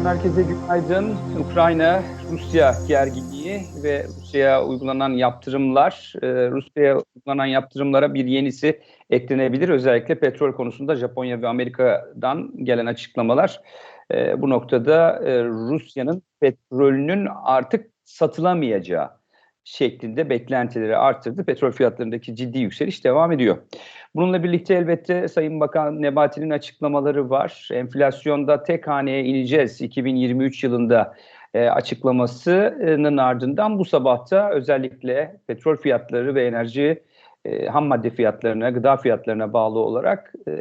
Efendim herkese günaydın. Ukrayna, Rusya gerginliği ve Rusya'ya uygulanan yaptırımlar, e, Rusya'ya uygulanan yaptırımlara bir yenisi eklenebilir. Özellikle petrol konusunda Japonya ve Amerika'dan gelen açıklamalar e, bu noktada e, Rusya'nın petrolünün artık satılamayacağı şeklinde beklentileri arttırdı. Petrol fiyatlarındaki ciddi yükseliş devam ediyor. Bununla birlikte elbette Sayın Bakan Nebati'nin açıklamaları var. Enflasyonda tek haneye ineceğiz 2023 yılında e, açıklamasının ardından bu sabahta özellikle petrol fiyatları ve enerji e, ham madde fiyatlarına, gıda fiyatlarına bağlı olarak e,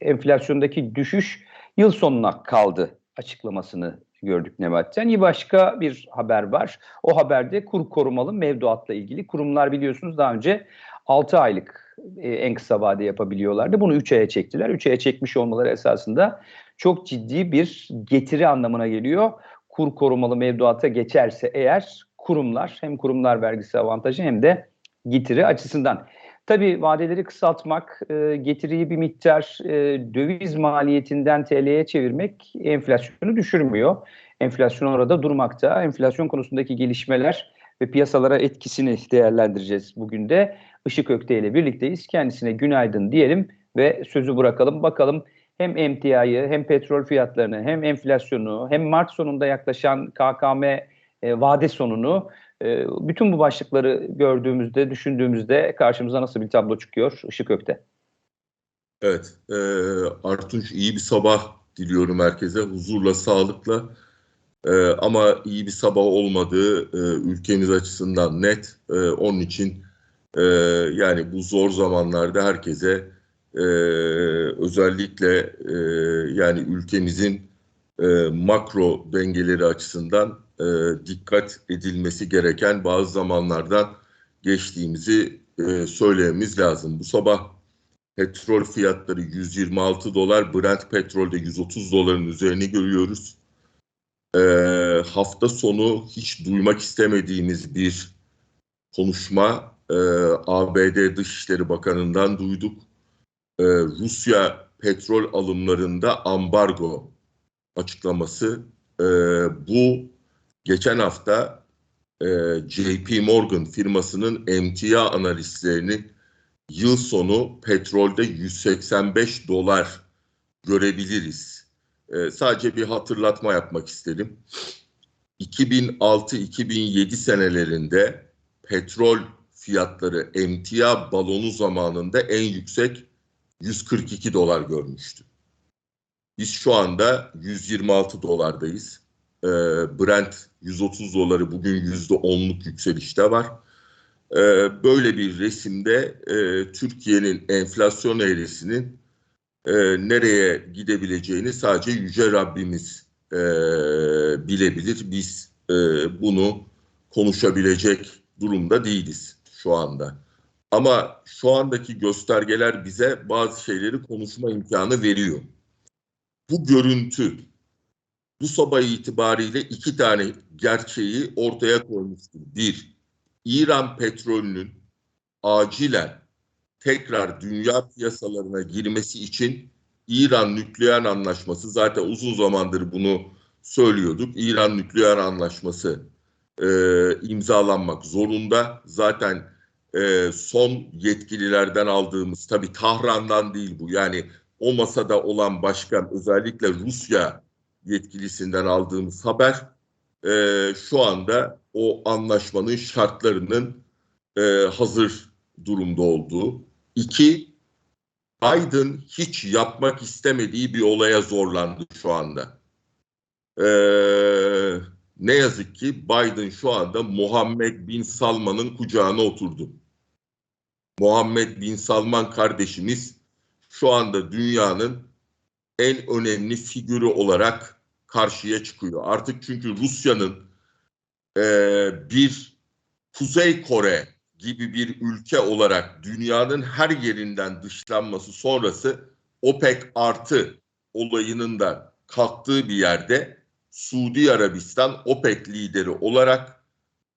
enflasyondaki düşüş yıl sonuna kaldı açıklamasını gördük Nebati'den. İyi başka bir haber var. O haberde kur korumalı mevduatla ilgili kurumlar biliyorsunuz daha önce 6 aylık e, en kısa vade yapabiliyorlardı. Bunu 3 aya çektiler. 3 aya çekmiş olmaları esasında çok ciddi bir getiri anlamına geliyor. Kur korumalı mevduata geçerse eğer kurumlar hem kurumlar vergisi avantajı hem de getiri açısından. Tabii vadeleri kısaltmak, e, getiriyi bir miktar e, döviz maliyetinden TL'ye çevirmek enflasyonu düşürmüyor. Enflasyon orada durmakta. Enflasyon konusundaki gelişmeler ve piyasalara etkisini değerlendireceğiz bugün de. Işık Ökte ile birlikteyiz. Kendisine günaydın diyelim ve sözü bırakalım. Bakalım hem emtiayı hem petrol fiyatlarını hem enflasyonu hem Mart sonunda yaklaşan KKM e, vade sonunu e, bütün bu başlıkları gördüğümüzde, düşündüğümüzde karşımıza nasıl bir tablo çıkıyor Işık Ökte? Evet, e, Artunç iyi bir sabah diliyorum herkese. Huzurla, sağlıkla e, ama iyi bir sabah olmadığı e, ülkemiz açısından net. E, onun için e, yani bu zor zamanlarda herkese e, özellikle e, yani ülkemizin e, makro dengeleri açısından e, dikkat edilmesi gereken bazı zamanlardan geçtiğimizi e, söylememiz lazım. Bu sabah petrol fiyatları 126 dolar, Brent petrolde 130 doların üzerine görüyoruz. E, hafta sonu hiç duymak istemediğimiz bir konuşma e, ABD Dışişleri Bakanı'ndan duyduk. E, Rusya petrol alımlarında ambargo açıklaması. E, bu geçen hafta e, JP Morgan firmasının emtia analistlerini yıl sonu petrolde 185 dolar görebiliriz. E, sadece bir hatırlatma yapmak istedim. 2006-2007 senelerinde petrol fiyatları emtia balonu zamanında en yüksek 142 dolar görmüştü. Biz şu anda 126 dolardayız. Ee, Brent 130 doları bugün %10'luk yükselişte var. Ee, böyle bir resimde e, Türkiye'nin enflasyon eğrisinin e, nereye gidebileceğini sadece Yüce Rabbimiz e, bilebilir. Biz e, bunu konuşabilecek durumda değiliz şu anda. Ama şu andaki göstergeler bize bazı şeyleri konuşma imkanı veriyor. Bu görüntü bu sabah itibariyle iki tane gerçeği ortaya koymuştur. Bir, İran petrolünün acilen tekrar dünya piyasalarına girmesi için İran nükleer anlaşması zaten uzun zamandır bunu söylüyorduk. İran nükleer anlaşması e, imzalanmak zorunda. Zaten e, son yetkililerden aldığımız tabi Tahran'dan değil bu yani o masada olan başkan özellikle Rusya yetkilisinden aldığımız haber e, şu anda o anlaşmanın şartlarının e, hazır durumda olduğu. İki, Biden hiç yapmak istemediği bir olaya zorlandı şu anda. E, ne yazık ki Biden şu anda Muhammed Bin Salman'ın kucağına oturdu. Muhammed Bin Salman kardeşimiz şu anda dünyanın en önemli figürü olarak karşıya çıkıyor. Artık çünkü Rusya'nın e, bir Kuzey Kore gibi bir ülke olarak dünyanın her yerinden dışlanması sonrası OPEC artı olayının da kalktığı bir yerde Suudi Arabistan OPEC lideri olarak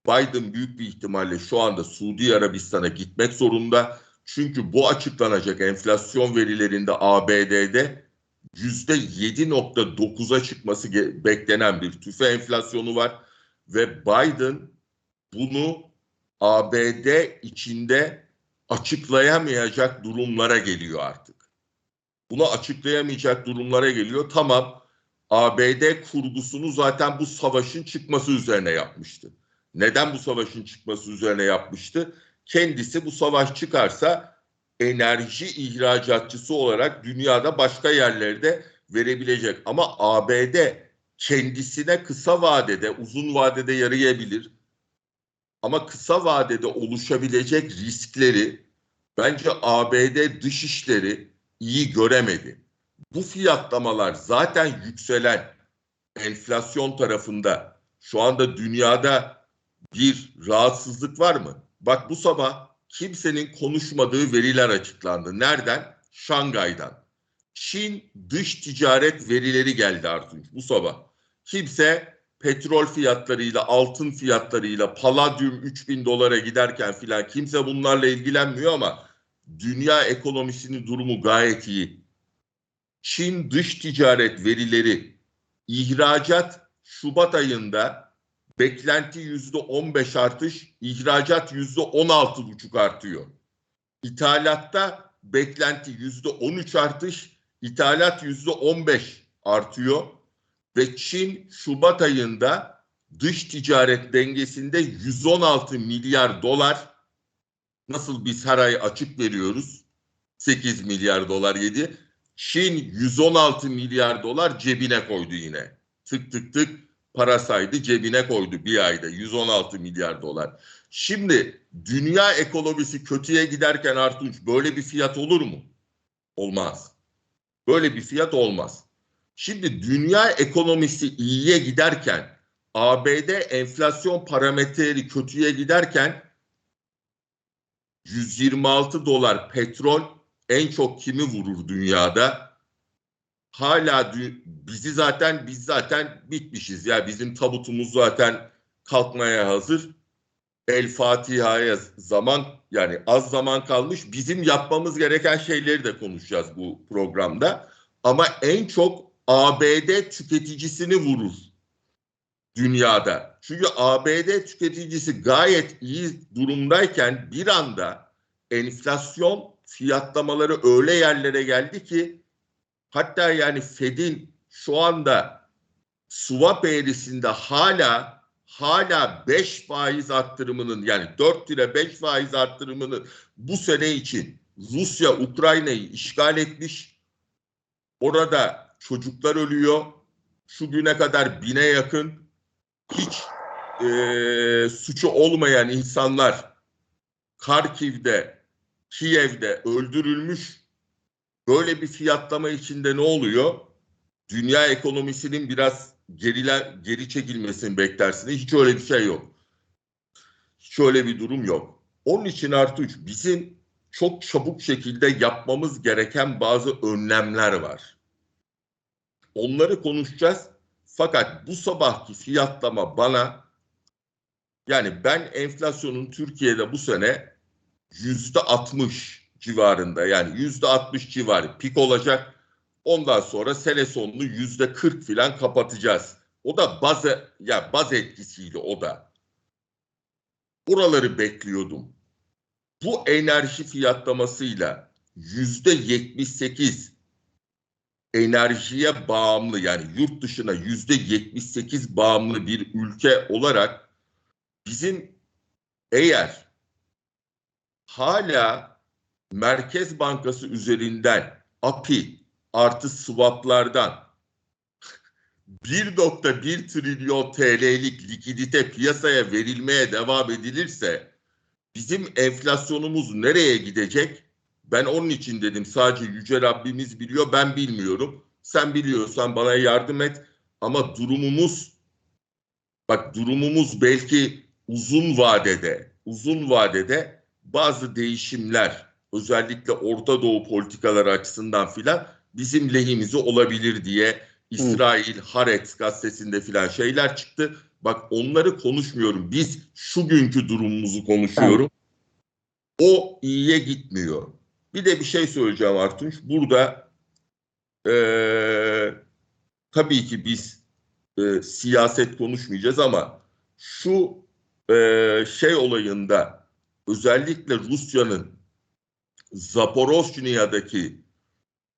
Biden büyük bir ihtimalle şu anda Suudi Arabistan'a gitmek zorunda. Çünkü bu açıklanacak enflasyon verilerinde ABD'de %7.9'a çıkması beklenen bir tüfe enflasyonu var ve Biden bunu ABD içinde açıklayamayacak durumlara geliyor artık. Bunu açıklayamayacak durumlara geliyor. Tamam ABD kurgusunu zaten bu savaşın çıkması üzerine yapmıştı. Neden bu savaşın çıkması üzerine yapmıştı? Kendisi bu savaş çıkarsa enerji ihracatçısı olarak dünyada başka yerlerde verebilecek. Ama ABD kendisine kısa vadede, uzun vadede yarayabilir. Ama kısa vadede oluşabilecek riskleri bence ABD dışişleri iyi göremedi. Bu fiyatlamalar zaten yükselen enflasyon tarafında şu anda dünyada bir rahatsızlık var mı? Bak bu sabah kimsenin konuşmadığı veriler açıklandı. Nereden? Şangay'dan. Çin dış ticaret verileri geldi Artunç bu sabah. Kimse petrol fiyatlarıyla, altın fiyatlarıyla, paladyum 3000 dolara giderken filan kimse bunlarla ilgilenmiyor ama dünya ekonomisinin durumu gayet iyi. Çin dış ticaret verileri ihracat Şubat ayında beklenti yüzde 15 artış, ihracat yüzde 16 buçuk artıyor. İthalatta beklenti yüzde 13 artış, ithalat yüzde 15 artıyor ve Çin Şubat ayında dış ticaret dengesinde 116 milyar dolar nasıl biz her ay açık veriyoruz 8 milyar dolar yedi. Çin 116 milyar dolar cebine koydu yine. Tık tık tık para saydı cebine koydu bir ayda 116 milyar dolar. Şimdi dünya ekonomisi kötüye giderken Artunç böyle bir fiyat olur mu? Olmaz. Böyle bir fiyat olmaz. Şimdi dünya ekonomisi iyiye giderken ABD enflasyon parametreleri kötüye giderken 126 dolar petrol en çok kimi vurur dünyada? Hala bizi zaten biz zaten bitmişiz ya bizim tabutumuz zaten kalkmaya hazır. El Fatiha'ya zaman yani az zaman kalmış. Bizim yapmamız gereken şeyleri de konuşacağız bu programda. Ama en çok ABD tüketicisini vurur dünyada. Çünkü ABD tüketicisi gayet iyi durumdayken bir anda enflasyon fiyatlamaları öyle yerlere geldi ki hatta yani Fed'in şu anda swap eğrisinde hala hala 5 faiz arttırımının yani 4 lira 5 faiz arttırımını bu sene için Rusya Ukrayna'yı işgal etmiş. Orada çocuklar ölüyor. Şu güne kadar bine yakın hiç e, suçu olmayan insanlar Karkiv'de, Kiev'de öldürülmüş. Böyle bir fiyatlama içinde ne oluyor? Dünya ekonomisinin biraz gerile, geri çekilmesini beklersiniz. Hiç öyle bir şey yok. Hiç öyle bir durum yok. Onun için Artuç bizim çok çabuk şekilde yapmamız gereken bazı önlemler var. Onları konuşacağız. Fakat bu sabahki fiyatlama bana yani ben enflasyonun Türkiye'de bu sene yüzde 60 civarında yani yüzde 60 civarı pik olacak. Ondan sonra sene sonunu yüzde 40 filan kapatacağız. O da baz ya baz etkisiyle o da. Buraları bekliyordum. Bu enerji fiyatlamasıyla yüzde 78 enerjiye bağımlı yani yurt dışına yüzde 78 bağımlı bir ülke olarak bizim eğer hala Merkez Bankası üzerinden API artı swaplardan 1.1 trilyon TL'lik likidite piyasaya verilmeye devam edilirse bizim enflasyonumuz nereye gidecek? Ben onun için dedim sadece Yüce Rabbimiz biliyor ben bilmiyorum. Sen biliyorsan bana yardım et ama durumumuz bak durumumuz belki uzun vadede uzun vadede bazı değişimler özellikle Orta Doğu politikaları açısından filan bizim lehimize olabilir diye İsrail Haaretz gazetesinde filan şeyler çıktı. Bak onları konuşmuyorum. Biz şu günkü durumumuzu konuşuyorum. O iyiye gitmiyor. Bir de bir şey söyleyeceğim Artunç. Burada Ee, tabii ki biz e, siyaset konuşmayacağız ama şu e, şey olayında özellikle Rusya'nın Zaporojnya'daki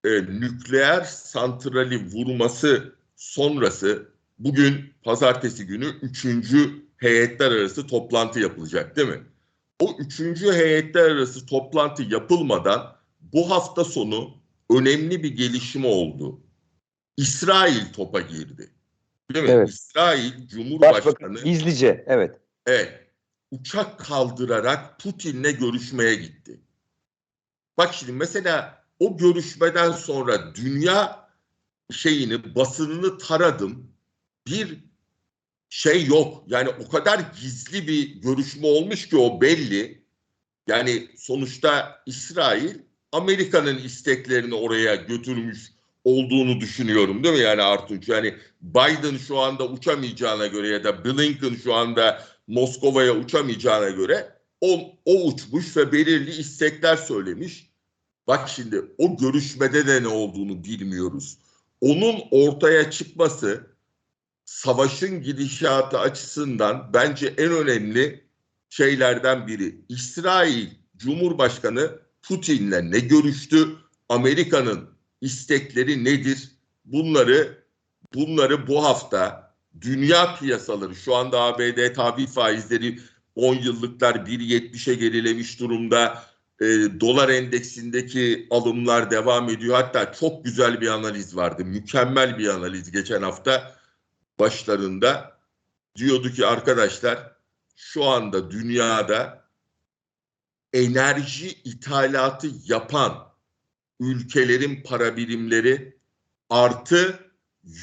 e, nükleer santrali vurması sonrası bugün pazartesi günü üçüncü heyetler arası toplantı yapılacak değil mi? O üçüncü heyetler arası toplantı yapılmadan bu hafta sonu önemli bir gelişme oldu. İsrail topa girdi. Değil mi? Evet. İsrail Cumhurbaşkanı Başbakan gizlice evet. Evet. Uçak kaldırarak Putin'le görüşmeye gitti. Bak şimdi mesela o görüşmeden sonra dünya şeyini, basınını taradım. Bir şey yok. Yani o kadar gizli bir görüşme olmuş ki o belli. Yani sonuçta İsrail Amerika'nın isteklerini oraya götürmüş olduğunu düşünüyorum değil mi yani Artunç? Yani Biden şu anda uçamayacağına göre ya da Blinken şu anda Moskova'ya uçamayacağına göre o, o uçmuş ve belirli istekler söylemiş. Bak şimdi o görüşmede de ne olduğunu bilmiyoruz. Onun ortaya çıkması savaşın gidişatı açısından bence en önemli şeylerden biri. İsrail Cumhurbaşkanı Putin'le ne görüştü? Amerika'nın istekleri nedir? Bunları bunları bu hafta dünya piyasaları şu anda ABD tahvil faizleri 10 yıllıklar 1.70'e gerilemiş durumda. E, dolar endeksindeki alımlar devam ediyor. Hatta çok güzel bir analiz vardı. Mükemmel bir analiz geçen hafta başlarında. Diyordu ki arkadaşlar şu anda dünyada enerji ithalatı yapan ülkelerin para birimleri artı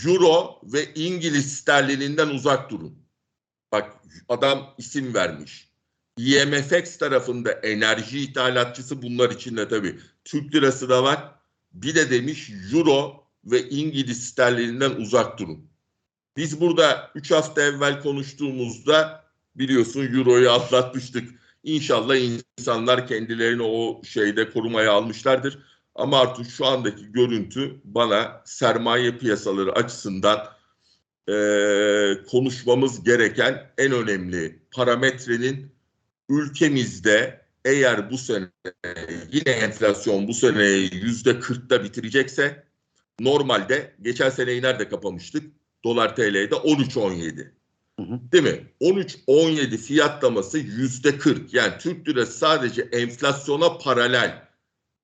euro ve İngiliz sterlininden uzak durun. Bak adam isim vermiş. IMFX tarafında enerji ithalatçısı bunlar içinde tabii. Türk lirası da var. Bir de demiş euro ve İngiliz sterlininden uzak durun. Biz burada 3 hafta evvel konuştuğumuzda biliyorsun euroyu atlatmıştık. İnşallah insanlar kendilerini o şeyde korumaya almışlardır. Ama artık şu andaki görüntü bana sermaye piyasaları açısından e, konuşmamız gereken en önemli parametrenin ülkemizde eğer bu sene yine enflasyon bu seneyi yüzde kırkta bitirecekse normalde geçen seneyi nerede kapamıştık? Dolar TL'de 13.17. Hı hı. Değil mi? 13.17 fiyatlaması yüzde 40. Yani Türk lirası sadece enflasyona paralel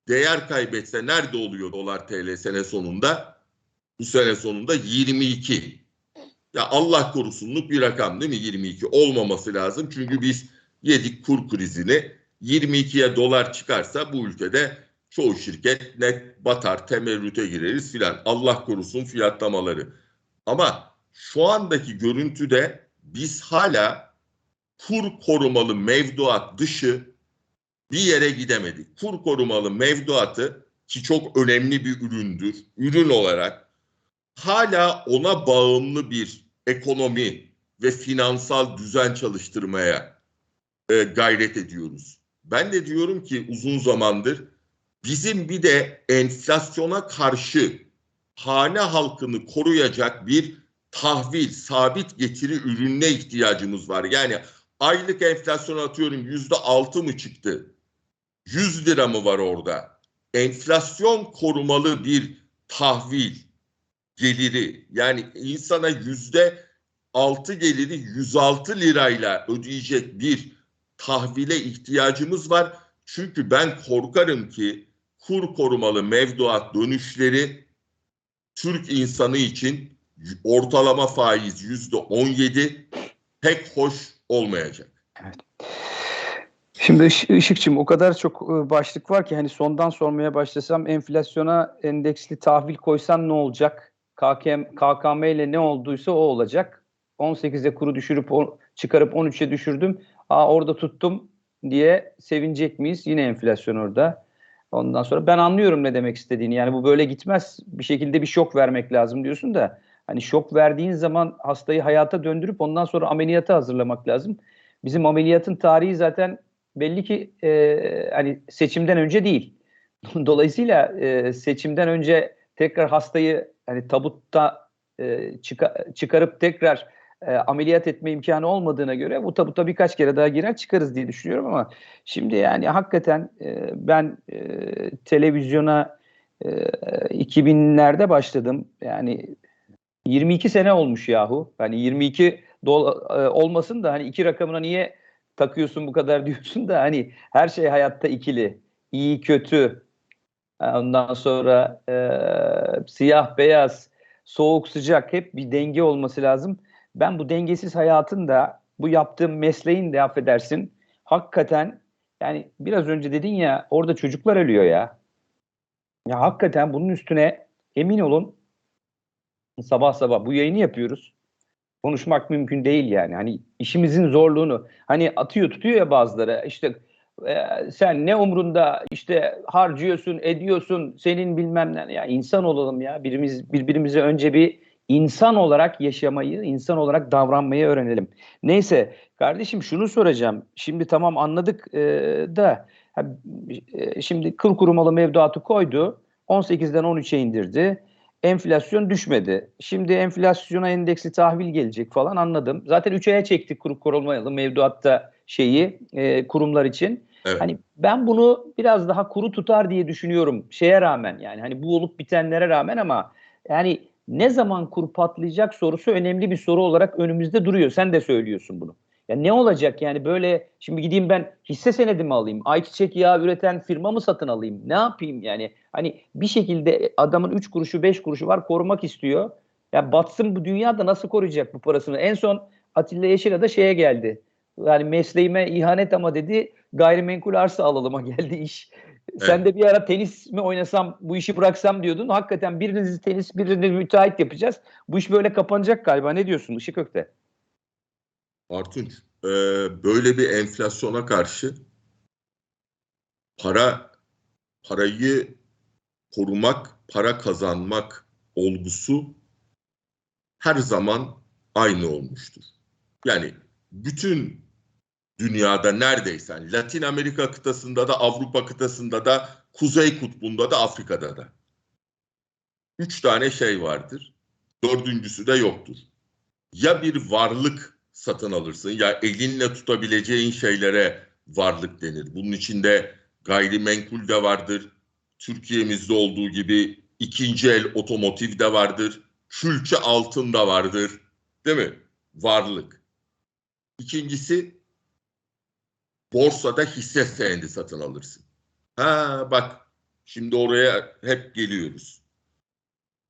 değer kaybetse nerede oluyor dolar TL sene sonunda? Bu sene sonunda 22. Ya Allah korusunluk bir rakam değil mi 22? Olmaması lazım. Çünkü biz yedik kur krizini. 22'ye dolar çıkarsa bu ülkede çoğu şirket net batar, temerrüte gireriz filan. Allah korusun fiyatlamaları. Ama şu andaki görüntüde biz hala kur korumalı mevduat dışı bir yere gidemedik. Kur korumalı mevduatı ki çok önemli bir üründür. Ürün olarak hala ona bağımlı bir ekonomi ve finansal düzen çalıştırmaya e, gayret ediyoruz. Ben de diyorum ki uzun zamandır bizim bir de enflasyona karşı hane halkını koruyacak bir tahvil, sabit getiri ürününe ihtiyacımız var. Yani aylık enflasyon atıyorum yüzde altı mı çıktı? 100 lira mı var orada? Enflasyon korumalı bir tahvil geliri yani insana yüzde altı geliri 106 lirayla ödeyecek bir tahvile ihtiyacımız var. Çünkü ben korkarım ki kur korumalı mevduat dönüşleri Türk insanı için ortalama faiz yüzde 17 pek hoş olmayacak. Şimdi Iş- Işıkçım o kadar çok e, başlık var ki hani sondan sormaya başlasam enflasyona endeksli tahvil koysan ne olacak? KKM, KKM ile ne olduysa o olacak. 18'e kuru düşürüp çıkarıp 13'e düşürdüm. Aa orada tuttum diye sevinecek miyiz? Yine enflasyon orada. Ondan sonra ben anlıyorum ne demek istediğini. Yani bu böyle gitmez. Bir şekilde bir şok vermek lazım diyorsun da hani şok verdiğin zaman hastayı hayata döndürüp ondan sonra ameliyata hazırlamak lazım. Bizim ameliyatın tarihi zaten belli ki e, hani seçimden önce değil. Dolayısıyla e, seçimden önce tekrar hastayı hani tabutta e, çıka- çıkarıp tekrar e, ameliyat etme imkanı olmadığına göre bu tabuta birkaç kere daha girer çıkarız diye düşünüyorum ama şimdi yani hakikaten e, ben e, televizyona e, 2000'lerde başladım. Yani 22 sene olmuş yahu. Hani 22 dol, e, olmasın da hani iki rakamına niye takıyorsun bu kadar diyorsun da hani her şey hayatta ikili. İyi kötü. Ondan sonra e, siyah beyaz, soğuk sıcak hep bir denge olması lazım. Ben bu dengesiz hayatın da bu yaptığım mesleğin de affedersin hakikaten yani biraz önce dedin ya orada çocuklar ölüyor ya. Ya hakikaten bunun üstüne emin olun sabah sabah bu yayını yapıyoruz. Konuşmak mümkün değil yani. Hani işimizin zorluğunu hani atıyor tutuyor ya bazıları işte e, sen ne umrunda işte harcıyorsun ediyorsun senin bilmem ne ya insan olalım ya birimiz birbirimize önce bir insan olarak yaşamayı insan olarak davranmayı öğrenelim. Neyse kardeşim şunu soracağım şimdi tamam anladık e, da e, şimdi kıl kurumalı mevduatı koydu 18'den 13'e indirdi enflasyon düşmedi. Şimdi enflasyona endeksli tahvil gelecek falan anladım. Zaten 3 aya çektik kuru korumalı mevduatta şeyi e, kurumlar için. Evet. Hani ben bunu biraz daha kuru tutar diye düşünüyorum şeye rağmen yani hani bu olup bitenlere rağmen ama yani ne zaman kur patlayacak sorusu önemli bir soru olarak önümüzde duruyor. Sen de söylüyorsun bunu. Ya ne olacak yani böyle şimdi gideyim ben hisse senedi mi alayım? Ayçiçek yağı üreten firma mı satın alayım? Ne yapayım yani? Hani bir şekilde adamın 3 kuruşu 5 kuruşu var korumak istiyor. Ya batsın bu dünyada nasıl koruyacak bu parasını? En son Atilla Yeşil'a da şeye geldi. Yani mesleğime ihanet ama dedi gayrimenkul arsa alalım'a geldi iş. Sen de bir ara tenis mi oynasam bu işi bıraksam diyordun. Hakikaten birinizi tenis birini müteahhit yapacağız. Bu iş böyle kapanacak galiba. Ne diyorsun Işık Ökte? Artunç, e, böyle bir enflasyona karşı para parayı korumak, para kazanmak olgusu her zaman aynı olmuştur. Yani bütün dünyada neredeyse Latin Amerika kıtasında da Avrupa kıtasında da Kuzey Kutbu'nda da Afrika'da da. Üç tane şey vardır. Dördüncüsü de yoktur. Ya bir varlık satın alırsın ya elinle tutabileceğin şeylere varlık denir. Bunun içinde gayrimenkul de vardır. Türkiye'mizde olduğu gibi ikinci el otomotiv de vardır. Külçe altın da vardır. Değil mi? Varlık. İkincisi borsada hisse senedi satın alırsın. Ha bak şimdi oraya hep geliyoruz.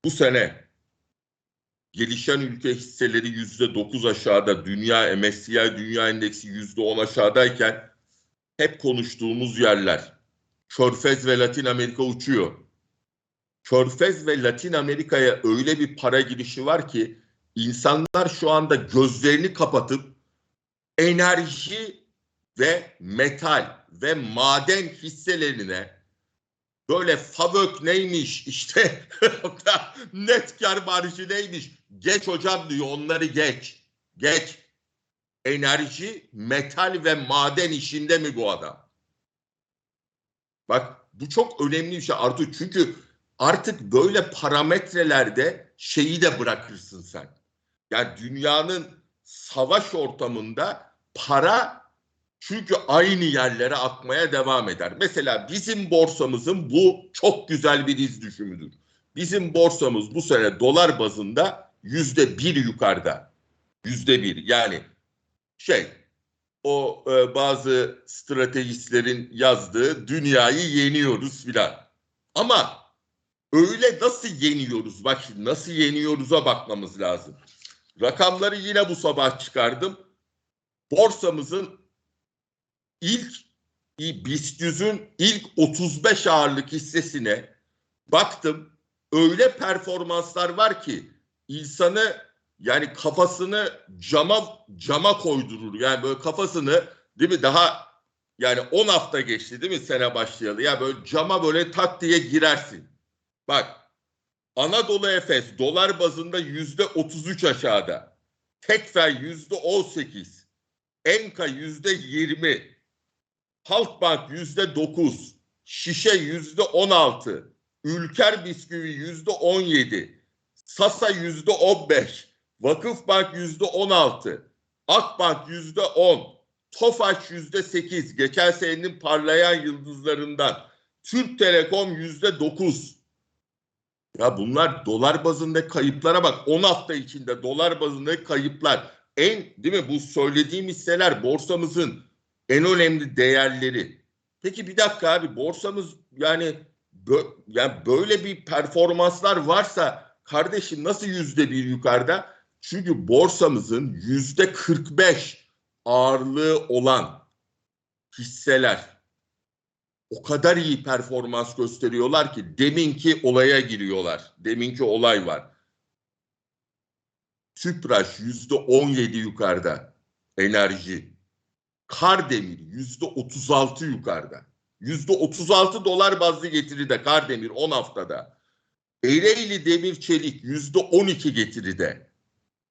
Bu sene gelişen ülke hisseleri yüzde dokuz aşağıda, dünya MSCI dünya endeksi yüzde on aşağıdayken hep konuştuğumuz yerler. Körfez ve Latin Amerika uçuyor. Körfez ve Latin Amerika'ya öyle bir para girişi var ki insanlar şu anda gözlerini kapatıp enerji ve metal ve maden hisselerine böyle FAVÖK neymiş işte net kar marjı neymiş? Geç hocam diyor onları geç geç. Enerji metal ve maden işinde mi bu adam? Bak bu çok önemli bir şey Artur çünkü artık böyle parametrelerde şeyi de bırakırsın sen. Yani dünyanın savaş ortamında para çünkü aynı yerlere akmaya devam eder. Mesela bizim borsamızın bu çok güzel bir iz düşümüdür. Bizim borsamız bu sene dolar bazında yüzde bir yukarıda. Yüzde bir yani şey o e, bazı stratejistlerin yazdığı dünyayı yeniyoruz filan. Ama öyle nasıl yeniyoruz? Bak şimdi nasıl yeniyoruz'a bakmamız lazım. Rakamları yine bu sabah çıkardım. Borsamızın ilk BIST 100'ün ilk 35 ağırlık hissesine baktım. Öyle performanslar var ki insanı yani kafasını cama cama koydurur. Yani böyle kafasını değil mi daha yani 10 hafta geçti değil mi sene başlayalı. Ya böyle cama böyle tak diye girersin. Bak Anadolu Efes dolar bazında yüzde 33 aşağıda. Tekfer yüzde 18. Enka yüzde 20. Halkbank yüzde 9. Şişe yüzde 16. Ülker Bisküvi yüzde 17, Sasa yüzde 15, Vakıfbank yüzde 16, Akbank yüzde 10, Tofaş yüzde 8, geçen senenin parlayan yıldızlarından, Türk Telekom yüzde 9. Ya bunlar dolar bazında kayıplara bak. 10 hafta içinde dolar bazında kayıplar. En değil mi bu söylediğim hisseler borsamızın en önemli değerleri. Peki bir dakika abi borsamız yani bö- yani böyle bir performanslar varsa kardeşim nasıl yüzde bir yukarıda? Çünkü borsamızın yüzde 45 ağırlığı olan hisseler o kadar iyi performans gösteriyorlar ki deminki olaya giriyorlar. Deminki olay var. Tüpraş yüzde 17 yukarıda enerji. Kardemir yüzde 36 yukarıda. Yüzde 36 dolar bazlı getiride Kardemir 10 haftada. Ereğli Demir Çelik yüzde 12 getiride.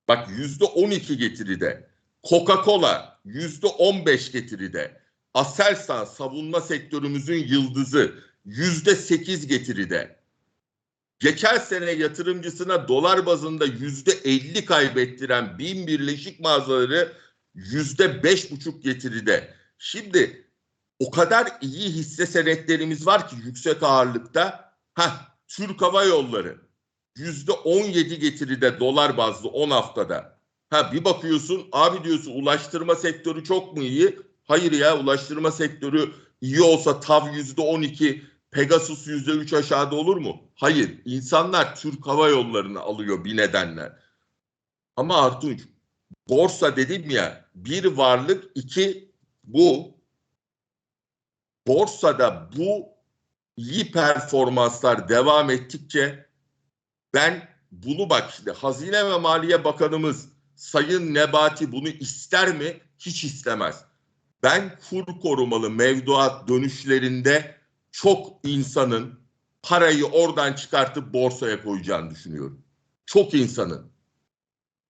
Bak yüzde 12 getiride. Coca-Cola yüzde 15 getiride. Aselsan savunma sektörümüzün yıldızı yüzde 8 getiride. Geçen sene yatırımcısına dolar bazında yüzde 50 kaybettiren bin birleşik mağazaları yüzde beş buçuk getiride. Şimdi o kadar iyi hisse senetlerimiz var ki yüksek ağırlıkta. Ha Türk Hava Yolları yüzde 17 getiride dolar bazlı 10 haftada. Ha bir bakıyorsun abi diyorsun ulaştırma sektörü çok mu iyi? Hayır ya ulaştırma sektörü iyi olsa TAV yüzde 12, Pegasus yüzde 3 aşağıda olur mu? Hayır. İnsanlar Türk Hava Yolları'nı alıyor bir nedenle. Ama Artunç borsa dedim ya bir varlık iki bu borsada bu iyi performanslar devam ettikçe ben bunu bak işte Hazine ve Maliye Bakanımız Sayın Nebati bunu ister mi? Hiç istemez. Ben kur korumalı mevduat dönüşlerinde çok insanın parayı oradan çıkartıp borsaya koyacağını düşünüyorum. Çok insanın.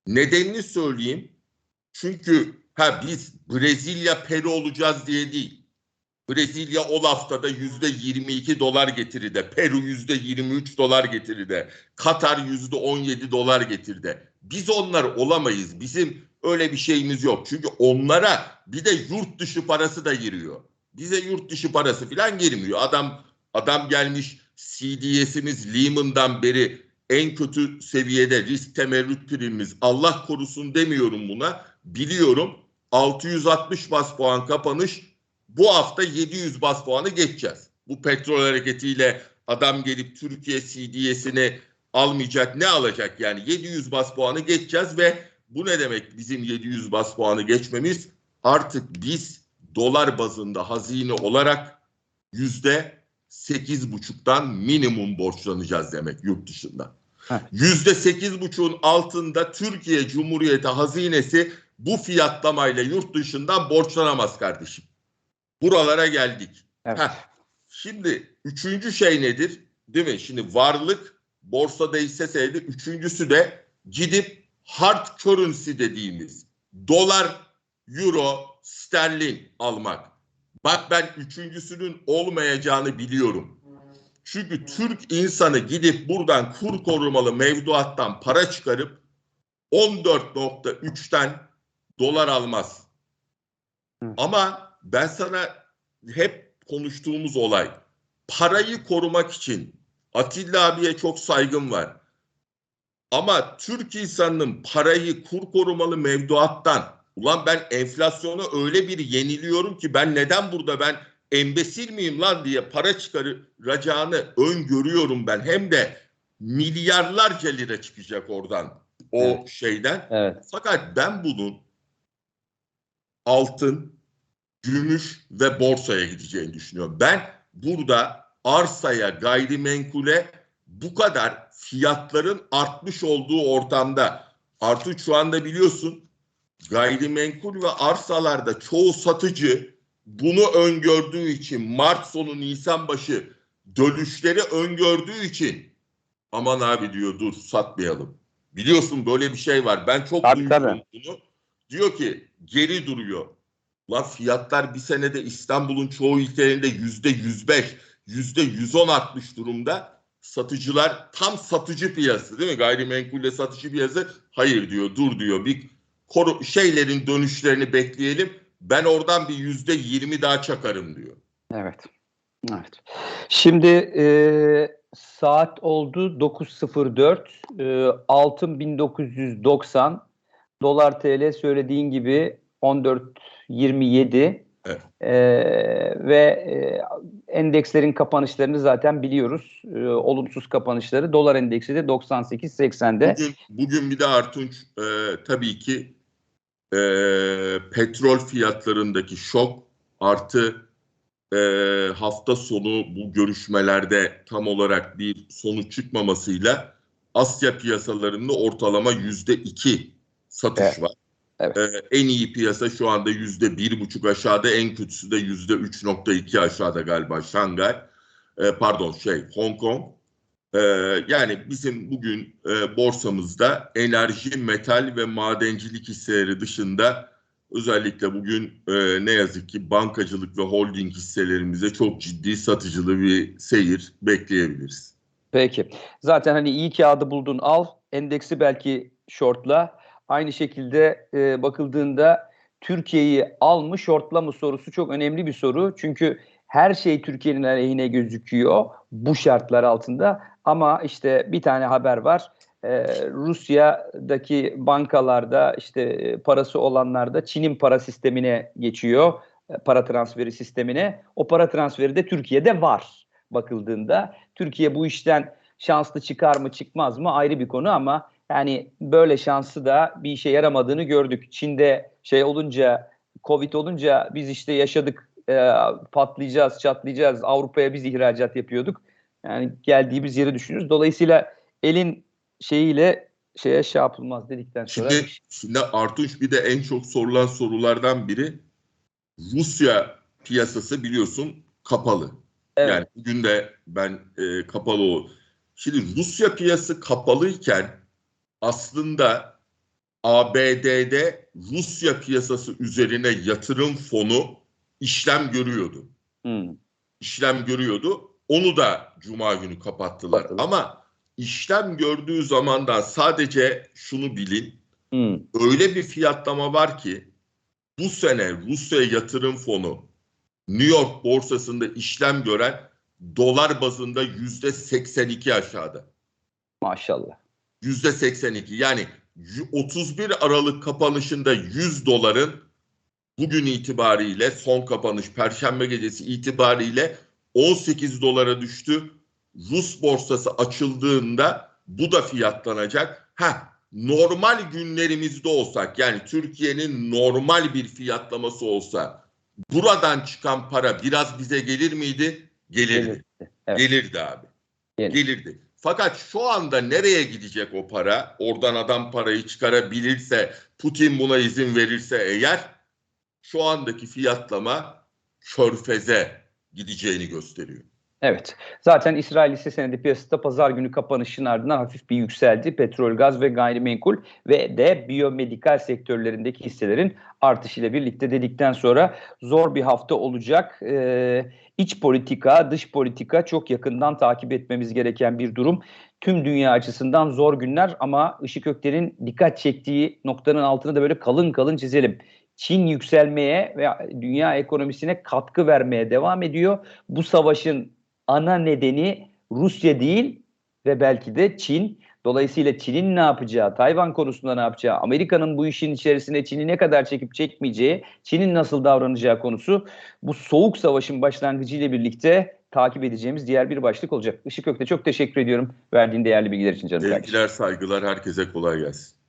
Nedenini söyleyeyim. Çünkü ha biz Brezilya Peru olacağız diye değil. Brezilya o haftada yüzde 22 dolar getiride. Peru yüzde 23 dolar getiride. Katar yüzde 17 dolar getiride. Biz onlar olamayız. Bizim öyle bir şeyimiz yok. Çünkü onlara bir de yurt dışı parası da giriyor. Bize yurt dışı parası falan girmiyor. Adam adam gelmiş CDS'imiz Lehman'dan beri en kötü seviyede risk temerrüt primimiz. Allah korusun demiyorum buna. Biliyorum 660 bas puan kapanış bu hafta 700 bas puanı geçeceğiz. Bu petrol hareketiyle adam gelip Türkiye CDS'ini almayacak ne alacak yani 700 bas puanı geçeceğiz ve bu ne demek bizim 700 bas puanı geçmemiz? Artık biz dolar bazında hazine olarak yüzde sekiz buçuktan minimum borçlanacağız demek yurt dışında. Yüzde sekiz buçuğun altında Türkiye Cumhuriyeti hazinesi bu fiyatlamayla yurt dışından borçlanamaz kardeşim. Buralara geldik. Evet. Heh. Şimdi üçüncü şey nedir? Değil mi? Şimdi varlık borsada hisse senedi. Üçüncüsü de gidip hard currency dediğimiz dolar, euro, sterlin almak. Bak ben üçüncüsünün olmayacağını biliyorum. Çünkü Türk insanı gidip buradan kur korumalı mevduattan para çıkarıp 14.3'ten dolar almaz. Hı. Ama ben sana hep konuştuğumuz olay parayı korumak için Atilla abiye çok saygım var. Ama Türk insanının parayı kur korumalı mevduattan ulan ben enflasyona öyle bir yeniliyorum ki ben neden burada ben embesil miyim lan diye para çıkaracağını öngörüyorum ben. Hem de milyarlarca lira çıkacak oradan o Evet. şeyden. Evet. Fakat ben bunun altın, gümüş ve borsaya gideceğini düşünüyorum. Ben burada arsaya, gayrimenkule bu kadar fiyatların artmış olduğu ortamda artık şu anda biliyorsun gayrimenkul ve arsalarda çoğu satıcı bunu öngördüğü için Mart sonu Nisan başı dönüşleri öngördüğü için aman abi diyor dur satmayalım. Biliyorsun böyle bir şey var. Ben çok Tabii, tabii. bunu. Diyor ki geri duruyor. Lan fiyatlar bir senede İstanbul'un çoğu ilçelerinde yüzde yüz beş, yüzde yüz on artmış durumda. satıcılar tam satıcı piyasası değil mi? Gayrimenkulle satıcı piyasası hayır diyor dur diyor bir koru, şeylerin dönüşlerini bekleyelim. Ben oradan bir yüzde yirmi daha çakarım diyor. Evet. Evet. Şimdi e, saat oldu 9.04. E, altın 1990. Dolar TL söylediğin gibi 14.27. Evet. E, ve e, endekslerin kapanışlarını zaten biliyoruz. E, olumsuz kapanışları. Dolar endeksi de 98.80'de. Bugün, bugün bir de Artunç e, tabii ki e, petrol fiyatlarındaki şok artı e, hafta sonu bu görüşmelerde tam olarak bir sonuç çıkmamasıyla Asya piyasalarında ortalama yüzde iki satış Evet. var. Evet. E, en iyi piyasa şu anda yüzde bir buçuk aşağıda, en kötüsü de yüzde üç nokta iki aşağıda galiba Şangay. E, pardon şey Hong Kong. Ee, yani bizim bugün e, borsamızda enerji, metal ve madencilik hisseleri dışında özellikle bugün e, ne yazık ki bankacılık ve holding hisselerimize çok ciddi satıcılı bir seyir bekleyebiliriz. Peki. Zaten hani iyi kağıdı buldun al. Endeksi belki shortla. Aynı şekilde e, bakıldığında Türkiye'yi al mı shortla mı sorusu çok önemli bir soru. Çünkü her şey Türkiye'nin aleyhine gözüküyor bu şartlar altında. Ama işte bir tane haber var. Ee, Rusya'daki bankalarda işte e, parası olanlarda Çin'in para sistemine geçiyor. e, Para transferi sistemine. O para transferi de Türkiye'de var bakıldığında. Türkiye bu işten şanslı çıkar mı çıkmaz mı ayrı bir konu ama yani böyle şansı da bir işe yaramadığını gördük. Çin'de şey olunca Covid olunca biz işte yaşadık e, patlayacağız, çatlayacağız. Avrupa'ya biz ihracat yapıyorduk. Yani geldiğimiz yeri düşünüyoruz. Dolayısıyla elin şeyiyle şeye şey yapılmaz dedikten sonra Şimdi, şimdi Artunç bir de en çok sorulan sorulardan biri Rusya piyasası biliyorsun kapalı. evet, Yani bugün de ben e, kapalı o. Şimdi Rusya piyasası kapalıyken aslında ABD'de Rusya piyasası üzerine yatırım fonu işlem görüyordu. hmm, İşlem görüyordu. Onu da cuma günü kapattılar. Kapattılar. Ama işlem gördüğü zamandan sadece şunu bilin. hmm, Öyle bir fiyatlama var ki bu sene Rusya yatırım fonu New York borsasında işlem gören dolar bazında yüzde 82 aşağıda. maşallah. Yüzde 82 yani y- 31 Aralık kapanışında 100 doların bugün itibariyle son kapanış Perşembe gecesi itibariyle 18 dolara düştü. Rus borsası açıldığında bu da fiyatlanacak. Ha normal günlerimizde olsak yani Türkiye'nin normal bir fiyatlaması olsa buradan çıkan para biraz bize gelir miydi? Gelirdi. Gelirdi. Evet. Gelirdi abi. Gelir. Gelirdi. Fakat şu anda nereye gidecek o para? Oradan adam parayı çıkarabilirse, Putin buna izin verirse eğer şu andaki fiyatlama körfeze gideceğini gösteriyor. Evet. Zaten İsrail hisse senedi piyasasında pazar günü kapanışın ardından hafif bir yükseldi. Petrol, gaz ve gayrimenkul ve de biyomedikal sektörlerindeki hisselerin artışıyla birlikte dedikten sonra zor bir hafta olacak. Ee, iç politika, dış politika çok yakından takip etmemiz gereken bir durum. Tüm dünya açısından zor günler ama Işık Ökten'in dikkat çektiği noktanın altını da böyle kalın kalın çizelim. Çin yükselmeye ve dünya ekonomisine katkı vermeye devam ediyor. Bu savaşın ana nedeni Rusya değil ve belki de Çin. Dolayısıyla Çin'in ne yapacağı, Tayvan konusunda ne yapacağı, Amerika'nın bu işin içerisine Çin'i ne kadar çekip çekmeyeceği, Çin'in nasıl davranacağı konusu bu soğuk savaşın başlangıcı ile birlikte takip edeceğimiz diğer bir başlık olacak. Işık Ökte çok teşekkür ediyorum verdiğin değerli bilgiler için canım. Sevgiler, saygılar, herkese kolay gelsin.